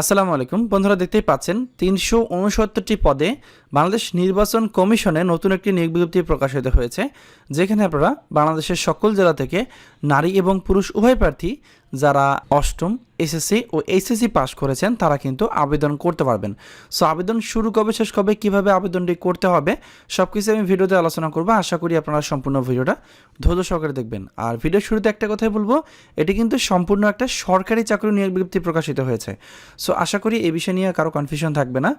আসসালামু আলাইকুম। বন্ধুরা দেখতেই পাচ্ছেন, তিনশো উনসত্তরটি পদে বাংলাদেশ নির্বাচন কমিশনে নতুন একটি নিয়োগ বিজ্ঞপ্তি প্রকাশিত হয়েছে, যেখানে আপনারা বাংলাদেশের সকল জেলা থেকে নারী এবং পুরুষ উভয় প্রার্থী যারা অষ্টম এসএসসি ও এইচএসসি পাস করেছেন, তারা কিন্তু আবেদন করতে পারবেন। সো আবেদন শুরু কবে, শেষ কবে, কীভাবে আবেদনটি করতে হবে সব কিছু আমি ভিডিওতে আলোচনা করব। আশা করি আপনারা সম্পূর্ণ ভিডিওটা ধৈর্য সহকারে দেখবেন। আর ভিডিও শুরুতে একটা কথাই বলব, এটি কিন্তু সম্পূর্ণ একটা সরকারি চাকরি নিয়োগ বিজ্ঞপ্তি প্রকাশিত হয়েছে। সো আশা করি এই বিষয় নিয়ে কারও কনফিউশন থাকবে না।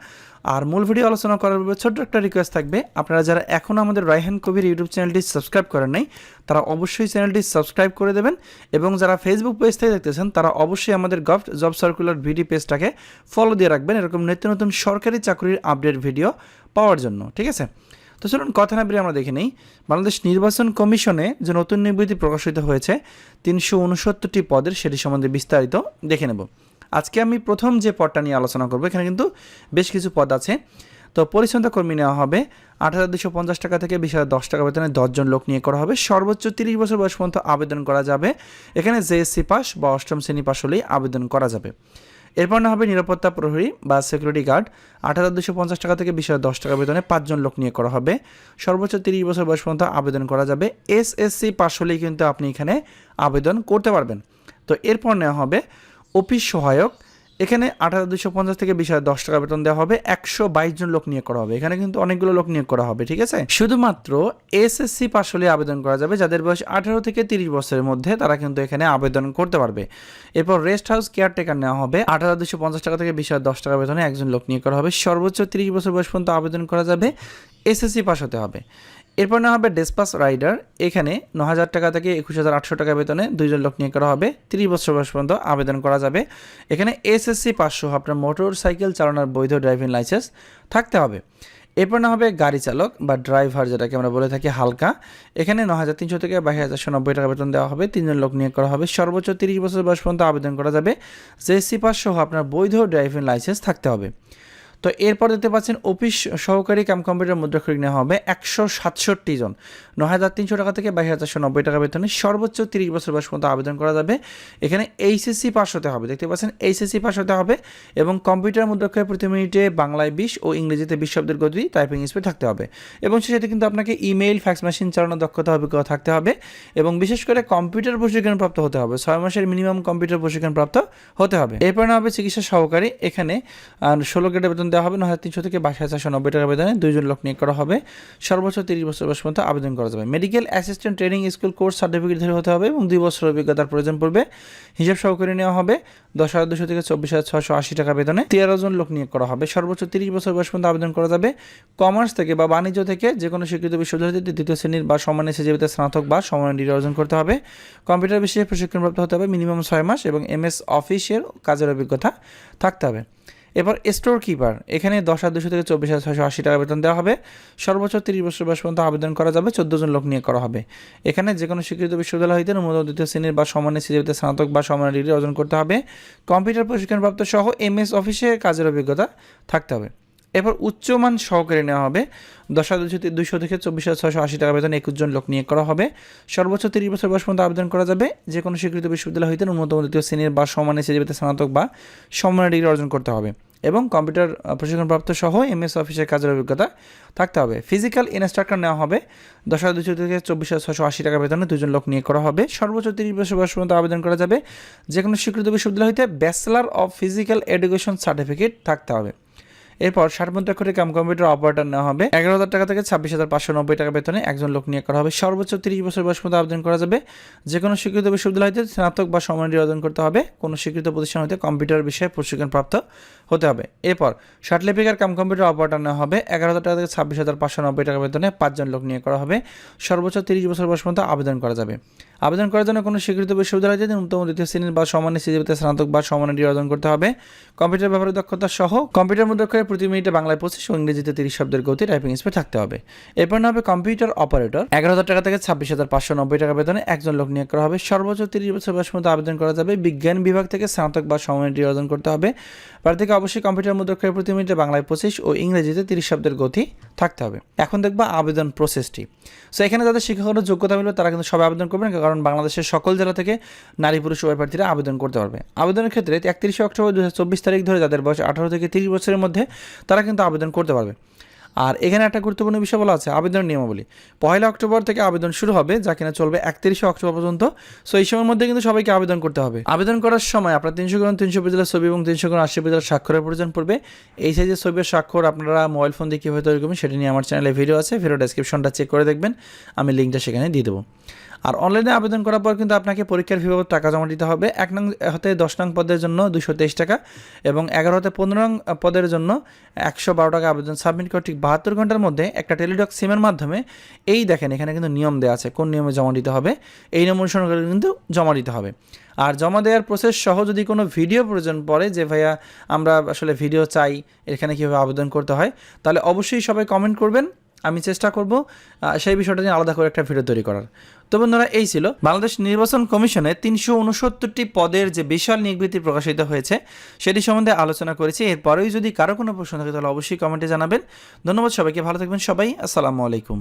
আর মূল ভিডিও আলোচনা করার ছোট্ট একটা রিকোয়েস্ট থাকবে, আপনারা যারা এখনও আমাদের রায়হান কবির ইউটিউব চ্যানেলটি সাবস্ক্রাইব করেন নাই, তারা অবশ্যই চ্যানেলটি সাবস্ক্রাইব করে দেবেন এবং যারা ফেসবুক পেজ থেকে দেখতেছেন, তারা অবশ্যই আমাদের গভ জব সার্কুলার ভিডি পেজটাকে ফলো দিয়ে রাখবেন এরকম নিত্য নতুন সরকারি চাকরির আপডেট ভিডিও পাওয়ার জন্য, ঠিক আছে? তো চলুন কথা না বেরিয়ে আমরা দেখে নিই। বাংলাদেশ নির্বাচন কমিশনে যে নতুন নিবৃত্তি প্রকাশিত হয়েছে, তিনশো উনসত্তরটি পদের সেটি সম্বন্ধে বিস্তারিত দেখে নেব। আজকে আমি প্রথম যে পদটা নিয়ে আলোচনা করব, এখানে কিন্তু বেশ কিছু পদ আছে। তো পরিচ্ছন্নতা কর্মী নেওয়া হবে। আট হাজার দুশো পঞ্চাশ টাকা থেকে বিশ হাজার দশ টাকা বেতনে দশজন লোক নিয়ে করা হবে। সর্বোচ্চ তিরিশ বছর বয়স পর্যন্ত আবেদন করা যাবে। এখানে জেএসসি পাস বা অষ্টম শ্রেণি পাস হলেই আবেদন করা যাবে। এরপর না হবে নিরাপত্তা প্রহরী বা সিকিউরিটি গার্ড। আট হাজার দুশো পঞ্চাশ টাকা থেকে বিশ হাজার দশ টাকা বেতনে পাঁচজন লোক নিয়ে করা হবে। সর্বোচ্চ তিরিশ বছর বয়স পর্যন্ত আবেদন করা যাবে। এসএসসি পাস হলেই কিন্তু আপনি এখানে আবেদন করতে পারবেন। তো এরপর নেওয়া হবে অফিস সহায়ক। এখানে আট হাজার দুশো পঞ্চাশ থেকে বিশ হাজার দশ টাকা বেতন দেওয়া হবে, একশো বাইশ জন লোক নিয়োগ করা হবে। এখানে কিন্তু অনেকগুলো লোক নিয়োগ করা হবে, ঠিক আছে? শুধুমাত্র এসএসসি পাস হলে আবেদন করা যাবে, যাদের বয়স আঠারো থেকে তিরিশ বছরের মধ্যে তারা কিন্তু এখানে আবেদন করতে পারবে। এরপর রেস্ট হাউস কেয়ারটেকার নেওয়া হবে আট হাজার দুশো পঞ্চাশ টাকা থেকে বিশ হাজার দশ টাকা বেতনে একজন লোক নিয়োগ করা হবে। সর্বোচ্চ তিরিশ বছর বয়স পর্যন্ত আবেদন করা যাবে, এসএসসি পাস হতে হবে। এরপর নেওয়া হবে ডেসপাস রাইডার। এখানে ন হাজার টাকা থেকে একুশ হাজার আটশো টাকা বেতনে দুইজন লোক নিয়ে করা হবে। তিরিশ বছর বয়স পর্যন্ত আবেদন করা যাবে। এখানে এসএসসি পাঁচশো আপনার মোটর সাইকেল চালানোর বৈধ ড্রাইভিং লাইসেন্স থাকতে হবে। এরপর না হবে গাড়ি চালক বা ড্রাইভার, যেটাকে আমরা বলে থাকি হালকা। এখানে ন হাজার তিনশো থেকে বাইশ হাজার নব্বই টাকা বেতন দেওয়া হবে। তিনজন লোক নিয়োগ করা হবে। সর্বোচ্চ তিরিশ বছর বয়স পর্যন্ত আবেদন করা যাবে। জেসি পাস সহ আপনার বৈধ ড্রাইভিং লাইসেন্স থাকতে হবে। তো এরপর দেখতে পাচ্ছেন অফিস সহকারী কাম কম্পিউটার মুদ্রাক্ষরিক নেওয়া হবে একশো সাতষট্টি জন। ন হাজার তিনশো টাকা থেকে বাইশ হাজার নব্বই টাকা বেতনে সর্বোচ্চ তিরিশ বছর বয়স পর্যন্ত আবেদন করা যাবে। এখানে এইচএসসি পাস হতে হবে, দেখতে পাচ্ছেন এইচএসসি পাস হতে হবে এবং কম্পিউটার মুদ্রাক্ষরে প্রতি মিনিটে বাংলায় বিশ ও ইংরেজিতে বিশ শব্দের গতি, টাইপিং স্পিড থাকতে হবে। এবং সেটাতে কিন্তু আপনাকে ইমেইল, ফ্যাক্স মেশিন চালানোর দক্ষতা অভিজ্ঞতা থাকতে হবে এবং বিশেষ করে কম্পিউটার প্রশিক্ষণ প্রাপ্ত হতে হবে। ছয় মাসের মিনিমাম কম্পিউটার প্রশিক্ষণ প্রাপ্ত হতে হবে। এরপর না হবে চিকিৎসা সহকারী। এখানে ষোলো গ্রেডের বেতন দেওয়া হবে ন হাজার তিনশো থেকে বাইশ হাজার নব্বই টাকা বেতনে দুইজন লোক নিয়োগ করা হবে। সর্বোচ্চ তিরিশ বছর বয়স পর্যন্ত আবেদন করা যাবে। Medical assistant training school course certificate ধরে হতে হবে এবং দুই বছর অভিজ্ঞতার প্রয়োজন পড়বে। হিসাব সহকারী নেওয়া হবে দশ হাজার দুশো থেকে চব্বিশ হাজার ছশো আশি টাকা বেতনে তেরো জন লোক নিয়োগ করা হবে। সর্বোচ্চ তিরিশ বছর বয়স পর্যন্ত আবেদন করা যাবে। কমার্স থেকে বা বাণিজ্য থেকে যে কোনো স্বীকৃত বিশ্ববিদ্যালয় থেকে দ্বিতীয় শ্রেণির বা সমানে সিজিবিতে স্নাতক বা সমানে ডিগ্রি অর্জন করতে হবে। কম্পিউটার বিষয়ে প্রশিক্ষণপ্রাপ্ত হতে হবে মিনিমাম ছয় মাস এবং এমএস অফিসের কাজের অভিজ্ঞতা থাকতে হবে। এবার স্টোর কিপার এখানে দশ হাজার দুশো থেকে চব্বিশ হাজার ছশো আশি টাকা বেতন দেওয়া হবে। সর্বোচ্চ তিরিশ বছর বয়স পর্যন্ত আবেদন করা যাবে, চোদ্দ জন লোক নিয়ে করা হবে। এখানে যে কোনো স্বীকৃত বিশ্ববিদ্যালয় হইতে অনুমোদন দ্বিতীয় শ্রেণির বা সমানে সিজিবিতে স্নাতক বা সমান ডিগ্রি অর্জন করতে হবে। কম্পিউটার প্রশিক্ষণপ্রাপ্ত সহ এম এস অফিসে কাজের অভিজ্ঞতা থাকতে হবে। এরপর উচ্চমান সহকারে নেওয়া হবে। দশ হাজার দুশো দুশো থেকে চব্বিশ হাজার ছশো আশি টাকা বেতন, একুশ জন লোক নিয়োগ করা হবে। সর্বোচ্চ তিরিশ বছর বয়স পর্যন্ত আবেদন করা যাবে। যে কোনো স্বীকৃত বিশ্ববিদ্যালয় হইতে ন্যূনতম দ্বিতীয় শ্রেণির বা সমানে সিজিবিতে স্নাতক বা সমান ডিগ্রি অর্জন করতে হবে এবং কম্পিউটার প্রশিক্ষণপ্রাপ্ত সহ এম এস অফিসের কাজের অভিজ্ঞতা থাকতে হবে। ফিজিক্যাল ইনস্ট্রাক্টর নেওয়া হবে। দশ হাজার দুশো থেকে চব্বিশ হাজার ছশো আশি টাকা বেতনে দুজন লোক নিয়ে করা হবে। সর্বোচ্চ তিরিশ বছর বয়স পর্যন্ত আবেদন করা যাবে। যে কোনো স্বীকৃত বিশ্ববিদ্যালয় হইতে bachelor of physical education certificate থাকতে হবে। এরপর ষাট করে কাম কম্পিউটার অপারেটর নেওয়া হবে। এগারো হাজার টাকা থেকে ছাব্বিশ হাজার পাঁচশো নব্বই টাকা বেতনে একজন লোক নিয়োগ করা হবে। সর্বোচ্চ তিরিশ বছর বয়স পর্যন্ত আবেদন করা যাবে। যে কোনো স্বীকৃত বিশ্ববিদ্যালয় হতে স্নাতক বা সমানটি অর্জন করতে হবে। কোনো স্বীকৃত প্রতিষ্ঠান হতে কম্পিউটার বিষয়ে প্রশিক্ষণ প্রাপ্ত হতে হবে। এরপর ষাটলিপিকার কাম কম্পিউটার অপারেটর নেওয়া হবে। এগারো হাজার টাকা থেকে ছাব্বিশ হাজার পাঁচশো নব্বই টাকা বেতনে পাঁচজন লোক নিয়ে করা হবে। সর্বোচ্চ তিরিশ বছর বয়স পর্যন্ত আবেদন করা যাবে। আবেদন করার জন্য কোনো স্বীকৃত বিশ্ববিদ্যালয় যদি ন্যূনতম দ্বিতীয় শ্রেণির বা সমানের সিজিবিতে স্নাতক বা ডিগ্রি অর্জন করতে হবে। কম্পিউটার ব্যবহারের দক্ষতা সহ কম্পিউটার মুদ্রাক্ষরে প্রতি মিনিটে বাংলায় পঁচিশ ও ইংরেজিতে তিরিশ শব্দের গতি টাইপিং স্পিড থাকতে হবে। এরপর না হবে কম্পিউটার অপারেটর এগারো হাজার টাকা থেকে ছাব্বিশ হাজার পাঁচশো নব্বই টাকা বেতনে একজন লোক নিয়োগ করা হবে। সর্বোচ্চ তিরিশ বছর বয়স মধ্যে আবেদন করা যাবে। বিজ্ঞান বিভাগ থেকে স্নাতক বা ডিগ্রি অর্জন করতে হবে। প্রার্থীকে অবশ্যই কম্পিউটার মুদ্রাক্ষরের প্রতি মিনিটে বাংলায় পঁচিশ ও ইংরেজিতে তিরিশ শব্দের গতি থাকতে হবে। এখন দেখবা আবেদন প্রসেসটি সো এখানে যাদের শিক্ষাগত যোগ্যতা মিলবে, তারা কিন্তু সবাই আবেদন করবেন, কারণ বাংলাদেশের সকল জেলা থেকে নারী, পুরুষ উভয় প্রার্থীরা আবেদন করতে পারবে। আবেদনের ক্ষেত্রে একত্রিশে অক্টোবর দু হাজার চব্বিশ তারিখ ধরে যাদের বয়স আঠারো থেকে তিরিশ বছরের মধ্যে, তারা কিন্তু আবেদন করতে পারবে। আর এখানে একটা গুরুত্বপূর্ণ বিষয় বলা আছে, আবেদনের নিয়মাবলী। পয়লা অক্টোবর থেকে আবেদন শুরু হবে, যা কিনা চলবে একত্রিশে অক্টোবর পর্যন্ত। সো এই সময়ের মধ্যে কিন্তু সবাইকে আবেদন করতে হবে। আবেদন করার সময় আপনার তিনশো গ্রাম তিনশো পেজের ছবি এবং তিনশো গ্রাম আশি পেজের স্বাক্ষরের প্রয়োজন পড়বে। এই সাইজের ছবির স্বাক্ষর আপনারা মোবাইল ফোন দিয়ে কীভাবে তৈরি করবেন সেটা নিয়ে আমার চ্যানেলে ভিডিও আছে ভিডিও ডেসক্রিপশনটা চেক করে দেখবেন। আমি লিঙ্কটা সেখানে দিয়ে দেবো। আর অনলাইনে আবেদন করার পর কিন্তু আপনাকে পরীক্ষার ফি বাবদ টাকা জমা দিতে হবে। এক নং হতে দশ নং পদের জন্য দুশো তেইশ টাকা এবং এগারো হতে পনেরো নং পদের জন্য একশো বারো টাকা আবেদন সাবমিট করে ঠিক বাহাত্তর ঘণ্টার মধ্যে একটা টেলিডক সিমের মাধ্যমে এই দেখেন, এখানে কিন্তু নিয়ম দেওয়া আছে, কোন নিয়মে জমা দিতে হবে, এই নিয়ম অনুসরণ করে কিন্তু জমা দিতে হবে। আর জমা দেওয়ার প্রসেস সহ যদি কোনো ভিডিও প্রয়োজন পড়ে যে, ভাইয়া, আমরা আসলে ভিডিও চাই, এখানে কীভাবে আবেদন করতে হয়? তাহলে অবশ্যই সবাই কমেন্ট করবেন, আমি চেষ্টা করব সেই বিষয়টা নিয়ে আলাদা করে একটা ভিডিও তৈরি করার। তো বন্ধুরা এই ছিল। বাংলাদেশ নির্বাচন কমিশনে তিনশো উনসত্তরটি পদের যে বিশাল নিবৃত্তি প্রকাশিত হয়েছে, সেটি সম্বন্ধে আলোচনা করেছি। এরপরেই যদি কারও কোনো প্রশ্ন থাকে, তাহলে অবশ্যই কমেন্টে জানাবেন। ধন্যবাদ সবাইকে, ভালো থাকবেন সবাই। আসসালামু আলাইকুম।